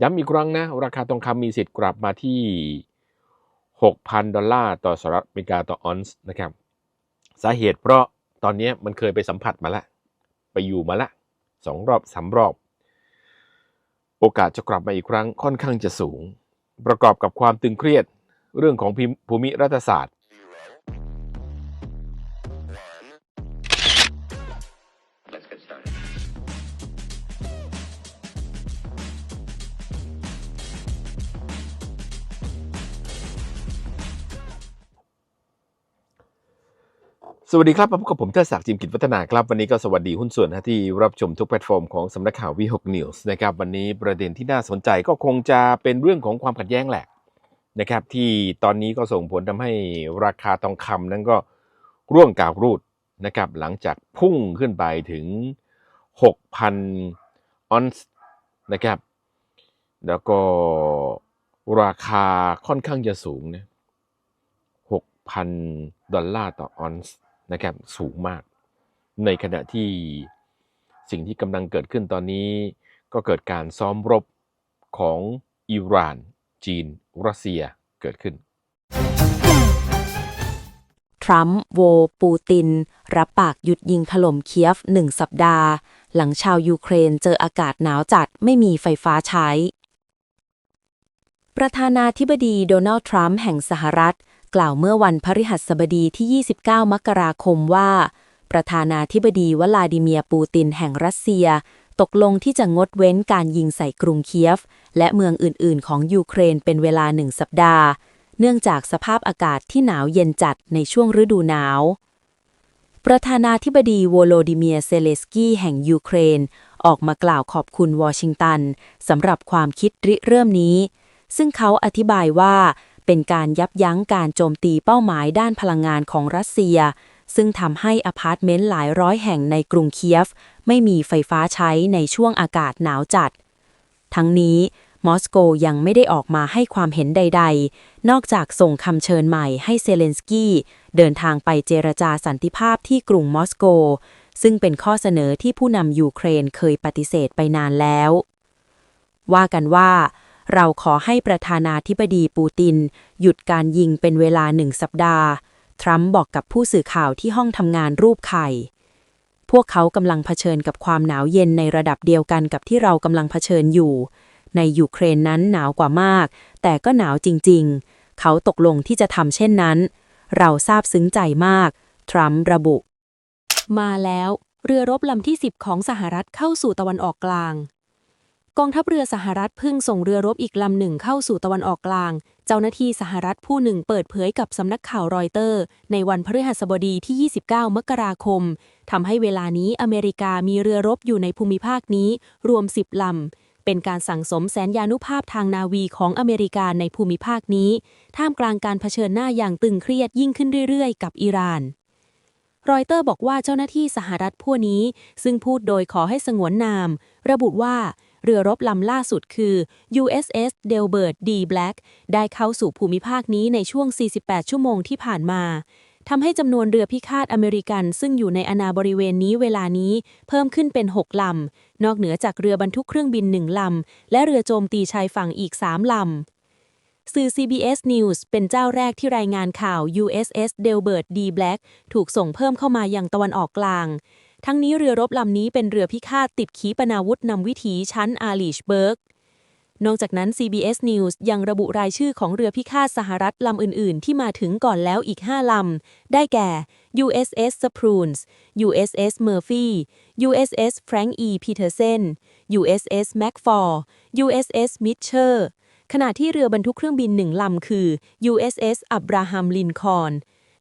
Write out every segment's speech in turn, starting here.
ย้ำอีกครั้งนะ ราคาทองคำมีสิทธิ์กลับมาที่ 6,000 ดอลลาร์ต่อสหรัฐอเมริกาต่อออนซ์นะครับ สาเหตุเพราะตอนนี้มันเคยไปสัมผัสมาแล้วไปอยู่มาละสองรอบสามรอบ โอกาสจะกลับมาอีกครั้งค่อนข้างจะสูง ประกอบกับความตึงเครียดเรื่องของภูมิรัฐศาสตร์ สวัสดีครับมาพบกับผมเทิดศักดิ์จิมกิจวัฒนาครับ วันนี้ก็สวัสดีหุ้นส่วนที่รับชมทุกแพลตฟอร์มของสำนักข่าววีหกนิวส์นะครับวันนี้ประเด็นที่น่าสนใจก็คงจะเป็นเรื่องของความขัดแย้งแหละนะครับที่ตอนนี้ก็ส่งผลทำให้ราคาทองคำนั้นก็ร่วงกาวรูดนะครับหลังจากพุ่งขึ้นไปถึง 6,000 ออนซ์นะครับแล้วก็ราคาค่อนข้างจะสูงนะ6,000 ดอลลาร์ต่อออนซ์ นะครับสูงมาก ในขณะที่สิ่งที่กำลังเกิดขึ้นตอนนี้ ก็เกิดการซ้อมรบของอิหร่าน จีน รัสเซียเกิดขึ้น ทรัมป์โว ปูติน รับปากหยุดยิงถล่มเคียฟหนึ่งสัปดาห์ หลังชาวยูเครนเจออากาศหนาวจัดไม่มีไฟฟ้าใช้ ประธานาธิบดีโดนัลด์ทรัมป์แห่งสหรัฐ กล่าวเมื่อวันพฤหัสบดีที่ 29 มกราคมว่า ประธานาธิบดีวลาดิเมียร์ปูตินแห่งรัสเซีย ตกลงที่จะงดเว้นการยิงใส่กรุงเคียฟ และเมืองอื่น ๆ ของยูเครนเป็นเวลาหนึ่งสัปดาห์ เนื่องจากสภาพอากาศที่หนาวเย็นจัดในช่วงฤดูหนาว ประธานาธิบดีโวโลดิเมียเซเลสกี้แห่งยูเครน ออกมากล่าวขอบคุณวอชิงตันสำหรับความคิดริเริ่มนี้ซึ่งเขาอธิบายว่า เป็นการยับยั้งการโจมตีเป้าหมายด้านพลังงานของรัสเซีย ซึ่งทำให้อพาร์ตเมนต์หลายร้อยแห่งในกรุงเคียฟ ไม่มีไฟฟ้าใช้ในช่วงอากาศหนาวจัด ทั้งนี้มอสโกยังไม่ได้ออกมาให้ความเห็นใด ๆ นอกจากส่งคำเชิญใหม่ให้เซเลนสกี้ เดินทางไปเจรจาสันติภาพที่กรุงมอสโก ซึ่งเป็นข้อเสนอที่ผู้นำยูเครนเคยปฏิเสธไปนานแล้ว ว่ากันว่า เราขอให้ประธานาธิบดีปูติน หยุดการยิงเป็นเวลาหนึ่งสัปดาห์ ทรัมป์บอกกับผู้สื่อข่าวที่ห้องทำงานรูปไข่ พวกเขากำลังเผชิญกับความหนาวเย็นในระดับเดียวกันกับที่เรากำลังเผชิญอยู่ ในยูเครนนั้นหนาวกว่ามาก แต่ก็หนาวจริง ๆ เขาตกลงที่จะทำเช่นนั้น เราซาบซึ้งใจมาก ทรัมป์ระบุ มาแล้ว เรือรบลำที่ 10 ของสหรัฐเข้าสู่ตะวันออกกลาง กองทัพเรือสหรัฐเพิ่งส่งเรือรบอีกลำหนึ่งเข้าสู่ตะวันออกกลาง เจ้าหน้าที่สหรัฐผู้หนึ่งเปิดเผยกับสำนักข่าวรอยเตอร์ ในวันพฤหัสบดีที่ 29 มกราคม ทำให้เวลานี้อเมริกามีเรือรบอยู่ในภูมิภาคนี้ รวม 10 ลำ เป็นการสั่งสมแสนยานุภาพทางนาวีของอเมริกาในภูมิภาคนี้ ท่ามกลางการเผชิญหน้าอย่างตึงเครียดยิ่งขึ้นเรื่อยๆ กับอิหร่านรอยเตอร์บอกว่าเจ้าหน้าที่สหรัฐผู้นี้ ซึ่งพูดโดยขอให้สงวนนาม ระบุว่า เรือรบลำล่าสุดคือ USS Delbert D. Black ได้เข้าสู่ภูมิภาคนี้ในช่วง 48 ชั่วโมงที่ผ่านมาทำให้จำนวนเรือพิฆาตอเมริกันซึ่งอยู่ในอาณาบริเวณนี้เวลานี้เพิ่มขึ้นเป็น 6 ลำ นอกเหนือจากเรือบรรทุกเครื่องบิน 1 ลำ และเรือโจมตีชายฝั่งอีก 3 ลำสื่อ CBS News เป็นเจ้าแรกที่รายงานข่าว USS Delbert D. Black ถูกส่งเพิ่มเข้ามายังตะวันออกกลาง ทั้งนี้เรือรบลำนี้เป็นเรือพิฆาตติดขีปนาวุธนำวิถีชั้นอาลิชเบิร์ก นอกจากนั้น CBS News ยังระบุรายชื่อของเรือพิฆาตสหรัฐลำอื่น ๆ ที่มาถึงก่อนแล้วอีก 5 ลำ ได้แก่ USS Spruance USS Murphy USS Frank E. Peterson USS McFall USS Mitchell ขณะที่เรือบรรทุกเครื่องบินหนึ่งลำคือ USS Abraham Lincoln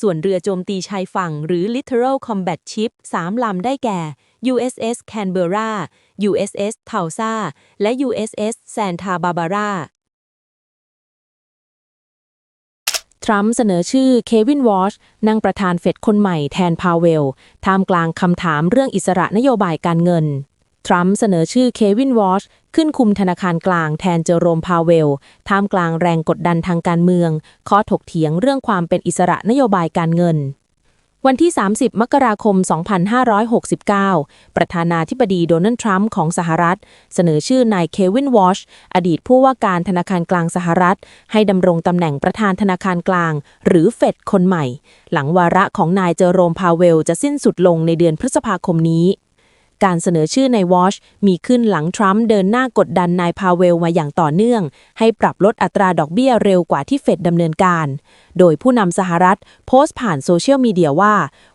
ส่วนเรือโจมตีชายฝั่งหรือ Littoral Combat Ship 3 ลำได้แก่ USS Canberra USS Tulsa และ USS Santa Barbara ทรัมป์เสนอชื่อเควินวอชนั่งประธานเฟดคนใหม่แทนพาวเวล ท่ามกลางคำถามเรื่องอิสระนโยบายการเงิน ทรัมป์เสนอชื่อเควินวอช ขึ้นคุมธนาคารกลางแทนเจอโรมพาวเวล ท่ามกลางแรงกดดันทางการเมือง ข้อถกเถียงเรื่องความเป็นอิสระนโยบายการเงิน วันที่ 30 มกราคม 2569 ประธานาธิบดีโดนัลด์ทรัมป์ของสหรัฐ เสนอชื่อนายเควินวอชอดีตผู้ว่าการธนาคารกลางสหรัฐ ให้ดำรงตำแหน่งประธานธนาคารกลาง หรือเฟดคนใหม่ หลังวาระของนายเจอโรมพาเวลจะสิ้นสุดลงในเดือนพฤษภาคมนี้ การเสนอชื่อในวอชมีขึ้นหลังทรัมป์เดินหน้ากดดันนายพาเวลมาอย่างต่อเนื่อง ให้ปรับลดอัตราดอกเบี้ยเร็วกว่าที่เฟดดำเนินการ โดยผู้นำสหรัฐโพสต์ผ่านโซเชียลมีเดียว่า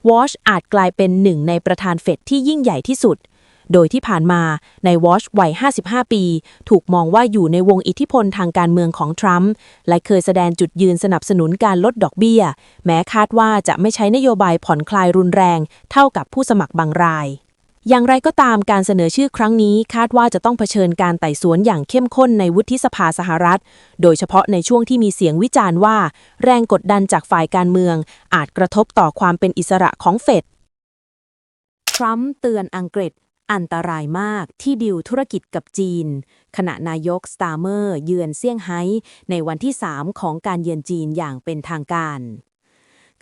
วอชอาจกลายเป็นหนึ่งในประธานเฟดที่ยิ่งใหญ่ที่สุดโดยที่ผ่านมาในวอชวัย 55 ปี ถูกมองว่าอยู่ในวงอิทธิพลทางการเมืองของทรัมป์และเคยแสดงจุดยืนสนับสนุนการลดดอกเบี้ย แม้คาดว่าจะไม่ใช้นโยบายผ่อนคลายรุนแรง เท่ากับผู้สมัครบางราย อย่างไรก็ตามการเสนอชื่อครั้งนี้คาดว่าจะต้องเผชิญการไต่สวนอย่างเข้มข้นในวุฒิสภาสหรัฐ โดยเฉพาะในช่วงที่มีเสียงวิจารณ์ว่า แรงกดดันจากฝ่ายการเมือง อาจกระทบต่อความเป็นอิสระของเฟด ทรัมป์เตือนอังกฤษ อันตรายมากที่ดิวธุรกิจกับจีน ขณะนายกสตาร์เมอร์ เยือนเซี่ยงไฮ้ในวันที่ 3 ของการเยือนจีนอย่างเป็นทางการ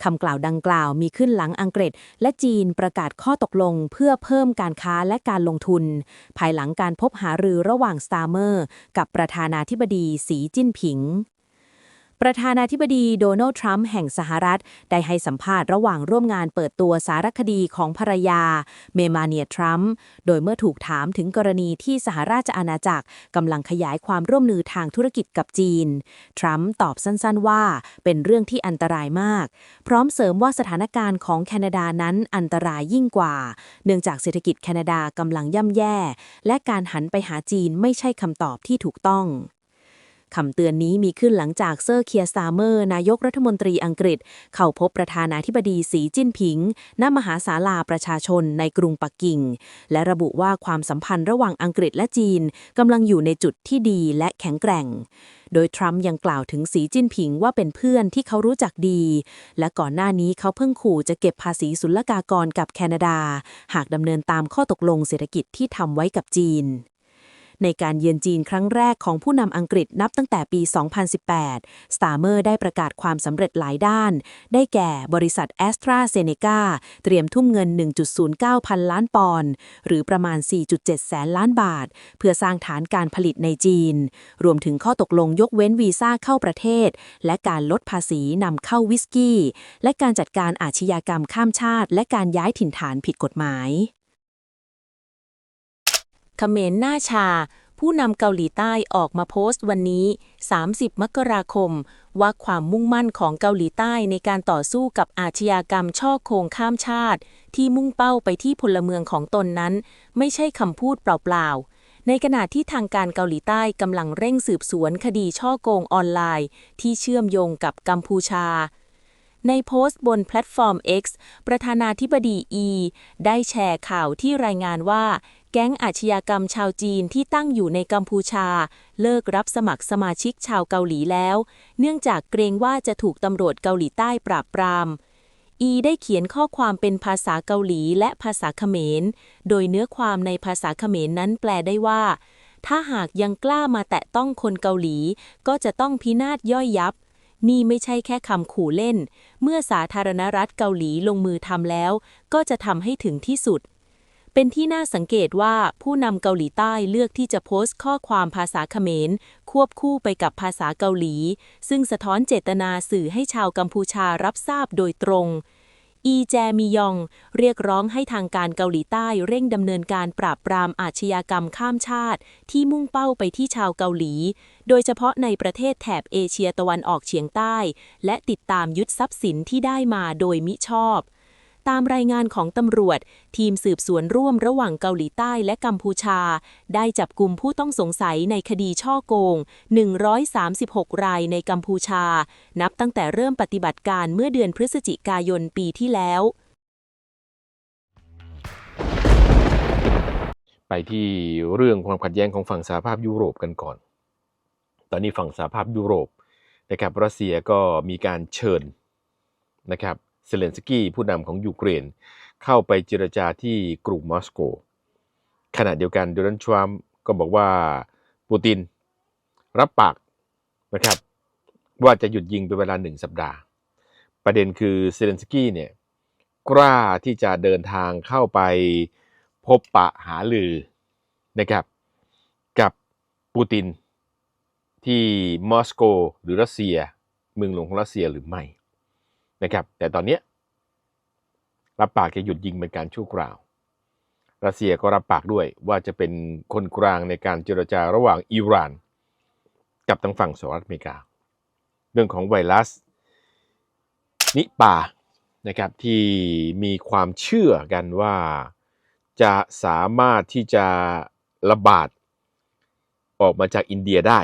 คำกล่าวดังกล่าวมีขึ้นหลังอังกฤษ และจีนประกาศข้อตกลงเพื่อเพิ่มการค้าและการลงทุน ภายหลังการพบหารือระหว่างสตาร์เมอร์ กับประธานาธิบดีสีจิ้นผิง ประธานาธิบดีโดนัลด์ทรัมป์แห่งสหรัฐ ได้ให้สัมภาษณ์ระหว่างร่วมงานเปิดตัวสารคดีของภรรยา เมมาเนียทรัมป์โดยเมื่อถูกถามถึงกรณีที่สหราชอาณาจักรกำลังขยายความร่วมมือทางธุรกิจกับจีน ทรัมป์ตอบสั้นๆว่าเป็นเรื่องที่อันตรายมาก พร้อมเสริมว่าสถานการณ์ของแคนาดานั้นอันตรายยิ่งกว่า เนื่องจากเศรษฐกิจแคนาดากำลังย่ำแย่ และการหันไปหาจีนไม่ใช่คำตอบที่ถูกต้อง คำเตือนนี้มีขึ้นหลังจากเซอร์เคียร์สตาร์เมอร์ นายกรัฐมนตรีอังกฤษ เข้าพบประธานาธิบดีสีจิ้นผิง ณ มหาศาลาประชาชนในกรุงปักกิ่ง และระบุว่าความสัมพันธ์ระหว่างอังกฤษและจีนกำลังอยู่ในจุดที่ดีและแข็งแกร่ง โดยทรัมป์ยังกล่าวถึงสีจิ้นผิงว่าเป็นเพื่อนที่เขารู้จักดี และก่อนหน้านี้เขาเพิ่งขู่จะเก็บภาษีศุลกากรกับแคนาดา หากดำเนินตามข้อตกลงเศรษฐกิจที่ทำไว้กับจีน ในการเยือนจีนครั้งแรกของผู้นำอังกฤษนับตั้งแต่ปี 2018 สตาร์เมอร์ได้ประกาศความสำเร็จหลายด้าน ได้แก่บริษัทแอสตราเซเนกาเตรียมทุ่มเงิน 1.09 พันล้านปอนด์หรือประมาณ 4.7 แสนล้านบาท เพื่อสร้างฐานการผลิตในจีน รวมถึงข้อตกลงยกเว้นวีซ่าเข้าประเทศ และการลดภาษีนำเข้าวิสกี้ และการจัดการอาชญากรรมข้ามชาติ และการย้ายถิ่นฐานผิดกฎหมาย เขมรหน้าชา ผู้นำเกาหลีใต้ออกมาโพสต์วันนี้ 30 มกราคม ว่าความมุ่งมั่นของเกาหลีใต้ในการต่อสู้กับอาชญากรรมช่อโกงข้ามชาติ ที่มุ่งเป้าไปที่พลเมืองของตนนั้น ไม่ใช่คำพูดเปล่าๆในขณะที่ทางการเกาหลีใต้กำลังเร่งสืบสวนคดีช่อโกงออนไลน์ ที่เชื่อมโยงกับกัมพูชา ในโพสต์บนแพลตฟอร์ม X ประธานาธิบดีอีได้แชร์ข่าวที่รายงานว่า แก๊งอาชญากรรมชาวจีนที่ตั้งอยู่ในกัมพูชา เลิกรับสมัครสมาชิกชาวเกาหลีแล้ว เนื่องจากเกรงว่าจะถูกตำรวจเกาหลีใต้ปราบปรามอีได้เขียนข้อความเป็นภาษาเกาหลีและภาษาเขมร โดยเนื้อความในภาษาเขมรนั้นแปลได้ว่า ถ้าหากยังกล้ามาแตะต้องคนเกาหลี ก็จะต้องพินาศย่อยยับ นี่ไม่ใช่แค่คำขู่เล่น เมื่อสาธารณรัฐเกาหลีลงมือทำแล้ว ก็จะทำให้ถึงที่สุด เป็นที่น่าสังเกตว่าผู้นำเกาหลีใต้เลือกที่จะโพสต์ข้อความภาษาเขมร ควบคู่ไปกับภาษาเกาหลี ซึ่งสะท้อนเจตนาสื่อให้ชาวกัมพูชารับทราบโดยตรง อีแจมียอง เรียกร้องให้ทางการเกาหลีใต้เร่งดำเนินการปราบปรามอาชญากรรมข้ามชาติ ที่มุ่งเป้าไปที่ชาวเกาหลี โดยเฉพาะในประเทศแถบเอเชียตะวันออกเฉียงใต้ และติดตามยึดทรัพย์สินที่ได้มาโดยมิชอบ ตามรายงานของตำรวจ ทีมสืบสวนร่วมระหว่างเกาหลีใต้และกัมพูชา ได้จับกลุ่มผู้ต้องสงสัยในคดีช่อโกง 136 รายในกัมพูชา นับตั้งแต่เริ่มปฏิบัติการเมื่อเดือนพฤศจิกายนปีที่แล้วไปที่เรื่องความขัดแย้งของฝั่งสหภาพยุโรปกันก่อน ตอนนี้ฝั่งสหภาพยุโรปนะครับ รัสเซียก็มีการเชิญนะครับ เซเลนสกี้ผู้นำของยูเครน เข้าไปเจรจาที่กรุงมอสโก ขณะเดียวกันโดนัลด์ทรัมป์ก็บอกว่าปูตินรับปากนะครับว่าจะหยุดยิงเป็นเวลาหนึ่งสัปดาห์ ประเด็นคือเซเลนสกี้เนี่ยกล้าที่จะเดินทางเข้าไปพบปะหาลือนะครับกับปูตินที่มอสโกหรือรัสเซีย เมืองหลวงของรัสเซียหรือไม่ นะครับ แต่ตอนนี้รับปากจะหยุดยิงเป็นการชั่วคราว รัสเซียก็รับปากด้วยว่าจะเป็นคนกลางในการเจรจาระหว่างอิหร่าน กับทางฝั่งสหรัฐอเมริกา เรื่องของไวรัส นิปานะครับที่มีความเชื่อกันว่าจะสามารถที่จะระบาดออกมาจากอินเดียได้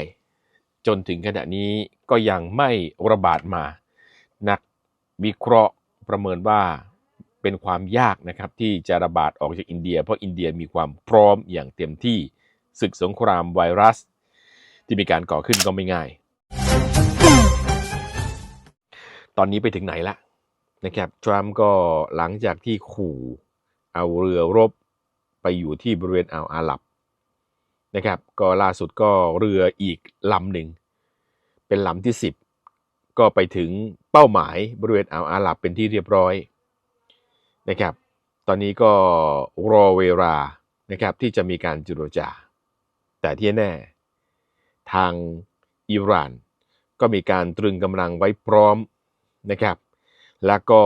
จนถึงขณะนี้ก็ยังไม่ระบาดมา วิเคราะห์ประเมินว่าเป็นความยากนะครับที่จะระบาดออกจากอินเดีย เพราะอินเดียมีความพร้อมอย่างเต็มที่ศึกสงครามไวรัส ที่มีการก่อขึ้นก็ไม่ง่าย ตอนนี้ไปถึงไหนละนะครับทรัมป์ก็หลังจากที่ขู่เอาเรือรบไปอยู่ที่บริเวณอ่าวอาหรับนะครับ ก็ล่าสุดก็เรืออีกลำหนึ่ง เป็นลำที่ 10 ก็ไปถึงเป้าหมายบริเวณอ่าวอาหรับเป็นที่เรียบร้อยนะครับ ตอนนี้ก็รอเวลานะครับที่จะมีการเจรจา แต่ที่แน่ ทางอิหร่าน ก็มีการตรึงกำลังไว้พร้อมนะครับ แล้วก็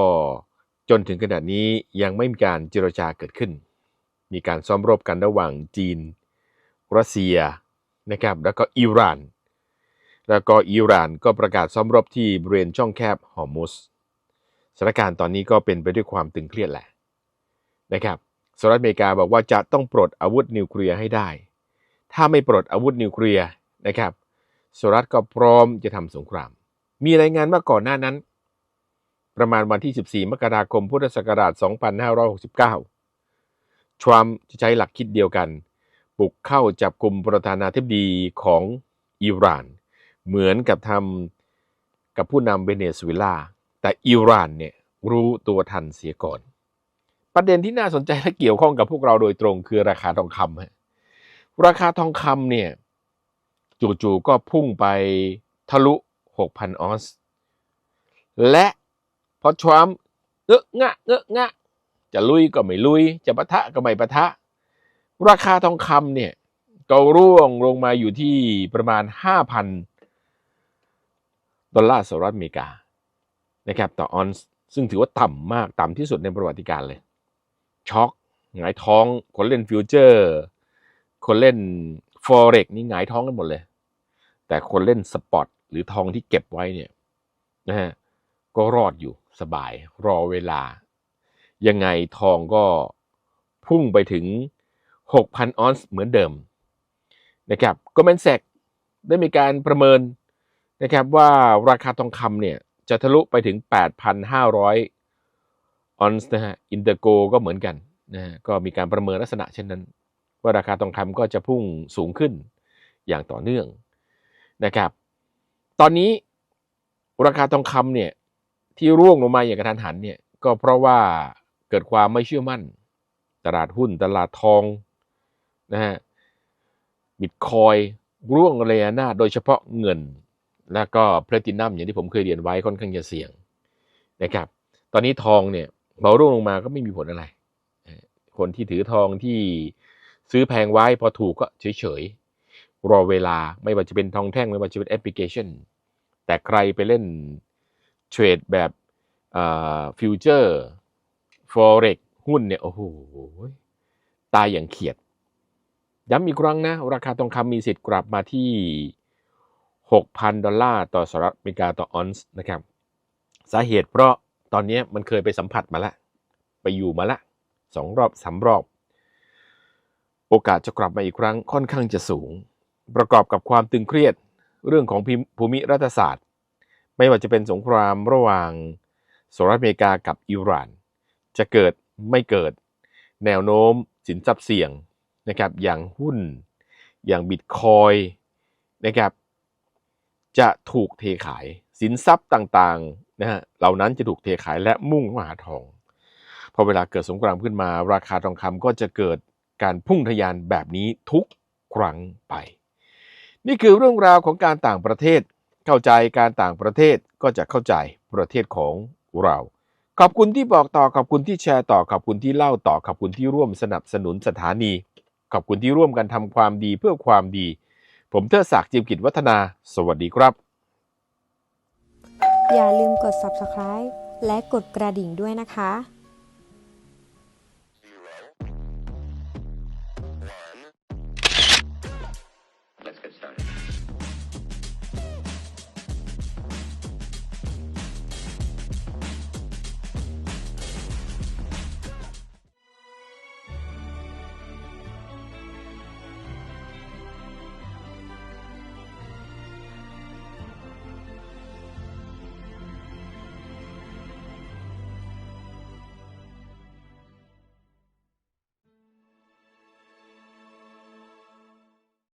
จนถึงขนาดนี้ยังไม่มีการเจรจาเกิดขึ้น มีการซ้อมรบกันระหว่างจีน รัสเซียนะครับ แล้วก็อิหร่าน แล้วก็อิหร่านก็ประกาศซ้อมรบที่บริเวณช่องแคบฮอร์มุสสถานการณ์ตอนนี้ก็เป็นไปด้วยความตึงเครียดแหละนะครับสหรัฐอเมริกาบอกว่าจะต้องปลดอาวุธนิวเคลียร์ให้ได้ ถ้าไม่ปลดอาวุธนิวเคลียร์นะครับสหรัฐก็พร้อมจะทำสงคราม มีรายงานว่าก่อนหน้านั้น ประมาณวันที่ 14 มกราคม พุทธศักราช 2569 ทรัมป์จะใช้หลักคิดเดียวกัน บุกเข้าจับกลุ่มประธานาธิบดีของอิหร่าน เหมือนกับทำกับผู้นำเวเนซุเอลา แต่อิหร่านเนี่ยรู้ตัวทันเสียก่อน ประเด็นที่น่าสนใจและเกี่ยวข้องกับพวกเราโดยตรงคือราคาทองคำฮะราคาทองคำเนี่ยจู่ๆก็พุ่งไปทะลุ 6,000 ออนซ์และพอทรัมป์เงอะงะเงอะงะจะลุยก็ไม่ลุย จะปะทะก็ไม่ปะทะ ราคาทองคำเนี่ยก็ร่วงลงมาอยู่ที่ประมาณ5,000 ดอลลาร์สหรัฐอเมริกานะครับต่อออนซ์ซึ่งถือว่าต่ำมากต่ำที่สุดในประวัติการเลย ช็อกหงายท้อง คนเล่นฟิวเจอร์ คนเล่นฟอเร็กนี่หงายท้องกันหมดเลย แต่คนเล่นสปอตหรือทองที่เก็บไว้เนี่ยนะฮะก็รอดอยู่สบายรอเวลา ยังไงทองก็พุ่งไปถึง 6,000 ออนซ์เหมือนเดิมนะครับก็แมนแซกได้มีการประเมิน นะครับว่าราคาทองคำเนี่ยจะทะลุไปถึง 8,500 ออนซ์นะฮะอินเตอร์โกก็เหมือนกันนะฮะก็มีการประเมินลักษณะเช่นนั้น ว่าราคาทองคำก็จะพุ่งสูงขึ้นอย่างต่อเนื่องนะครับ ตอนนี้ราคาทองคำเนี่ยที่ร่วงลงมาอย่างกระทันหันเนี่ยก็เพราะว่าเกิดความไม่เชื่อมั่น ตลาดหุ้นตลาดทองนะฮะบิตคอยร่วงเลยนะโดยเฉพาะเงิน แล้วก็แพลตินัมอย่างที่ผมเคยเรียนไว้ค่อนข้างจะเสี่ยงนะครับ ตอนนี้ทองเนี่ยเบาร่วงลงมาก็ไม่มีผลอะไร คนที่ถือทองที่ซื้อแพงไว้พอถูกก็เฉยๆ รอเวลาไม่ว่าจะเป็นทองแท่งไม่ว่าจะเป็นแอปพลิเคชัน แต่ใครไปเล่นเทรดแบบฟิวเจอร์ฟอเร็กหุ้นเนี่ย โอ้โห ตายอย่างเขียด ย้ำอีกครั้งนะ ราคาทองคำมีสิทธิ์กลับมาที่ 6,000 ดอลลาร์ต่อสหรัฐอเมริกาต่อออนซ์นะครับสาเหตุเพราะตอนนี้มันเคยไปสัมผัสมาแล้วไปอยู่มาละสองรอบสามรอบ โอกาสจะกลับมาอีกครั้งค่อนข้างจะสูง ประกอบกับความตึงเครียดเรื่องของภูมิรัฐศาสตร์ ไม่ว่าจะเป็นสงครามระหว่างสหรัฐอเมริกากับอิหร่าน จะเกิดไม่เกิด แนวโน้มสินทรัพย์เสี่ยงนะครับอย่างหุ้น อย่างบิตคอยนะครับ จะถูกเทขาย สินทรัพย์ต่างๆนะฮะเหล่านั้นจะถูกเทขายและมุ่งมาหาทอง พอเวลาเกิดสงครามขึ้นมา ราคาทองคำก็จะเกิดการพุ่งทะยานแบบนี้ทุกครั้งไป นี่คือเรื่องราวของการต่างประเทศ เข้าใจการต่างประเทศก็จะเข้าใจประเทศของเรา ขอบคุณที่บอกต่อขอบคุณที่แชร์ต่อขอบคุณที่เล่าต่อขอบคุณที่ร่วมสนับสนุนสถานี ขอบคุณที่ร่วมกันทำความดีเพื่อความดี ผมเทอศักดิ์จิมกิจวัฒนา สวัสดีครับ อย่าลืมกด subscribe และกดกระดิ่งด้วยนะคะ